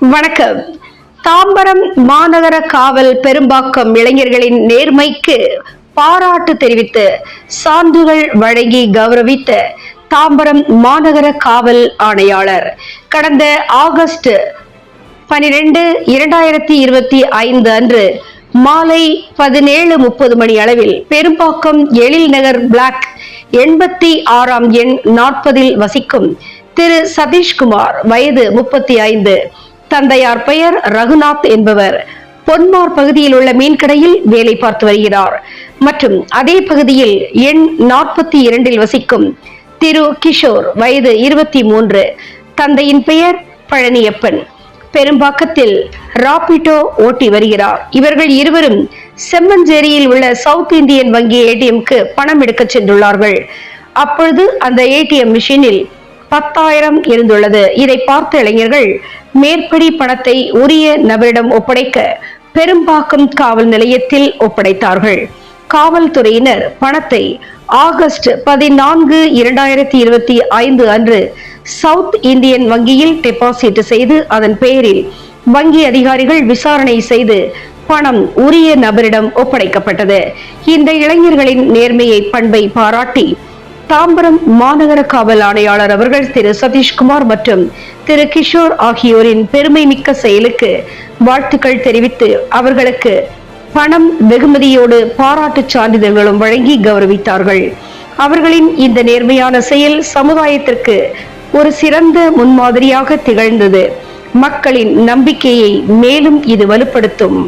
வணக்கம். தாம்பரம் மாநகர காவல் பெரும்பாக்கம் இளைஞர்களின் நேர்மைக்கு பாராட்டு தெரிவித்து சான்றுகள் வழங்கி கௌரவித்த தாம்பரம் மாநகர காவல் ஆணையாளர். கடந்த ஆகஸ்ட் பனிரெண்டு இரண்டாயிரத்தி இருபத்தி ஐந்து அன்று மாலை பதினேழு முப்பது மணி அளவில் பெரும்பாக்கம் எழில் நகர் பிளாக் எண்பத்தி ஆறாம் எண் நாற்பதில் வசிக்கும் திரு சதீஷ்குமார் வயது முப்பத்தி ஐந்து. தந்தையார் பெயர் ரகுநாத் என்பவர். பொன்மார் பகுதியில் உள்ள மீன்கடையில் வேலை பார்த்து வருகிறார். மற்றும் அதே பகுதியில் எண் நாற்பத்தி இரண்டில் வசிக்கும் திரு கிஷோர் வயது இருபத்தி மூன்று. தந்தையின் பெயர் பழனியப்பன். பெரும்பாக்கத்தில் ராபிட்டோ ஓட்டி வருகிறார். இவர்கள் இருவரும் செம்மஞ்சேரியில் உள்ள சவுத் இந்தியன் வங்கி ஏடிஎம்க்கு பணம் எடுக்க சென்றுள்ளார்கள். அப்பொழுது அந்த ஏடிஎம் மிஷினில் பத்தாயிரம் இருந்துள்ளது. இதை பார்த்த இளைஞர்கள் மேற்படி பணத்தை உரிய நபரிடம் ஒப்படைக்க பெரும்பாக்கம் காவல் நிலையத்தில் ஒப்படைத்தார்கள். காவல்துறையினர் பணத்தை ஆகஸ்ட் பதினான்கு இரண்டாயிரத்தி இருபத்தி ஐந்து அன்று சவுத் இந்தியன் வங்கியில் டெபாசிட் செய்து அதன் பெயரில் வங்கி அதிகாரிகள் விசாரணை செய்து பணம் உரிய நபரிடம் ஒப்படைக்கப்பட்டது. இந்த இளைஞர்களின் நேர்மையை பண்பை பாராட்டி தாம்பரம் மாநகர காவல் ஆணையாளர் அவர்கள் திரு சதீஷ்குமார் மற்றும் திரு கிஷோர் ஆகியோரின் பெருமை மிக்க செயலுக்கு வாழ்த்துக்கள் தெரிவித்து அவர்களுக்கு பணம் வெகுமதியோடு பாராட்டுச் சான்றிதழ்களும் வழங்கி கௌரவித்தார்கள். அவர்களின் இந்த நேர்மையான செயல் சமுதாயத்திற்கு ஒரு சிறந்த முன்மாதிரியாக திகழ்ந்தது. மக்களின் நம்பிக்கையை மேலும் இது வலுப்படுத்தும்.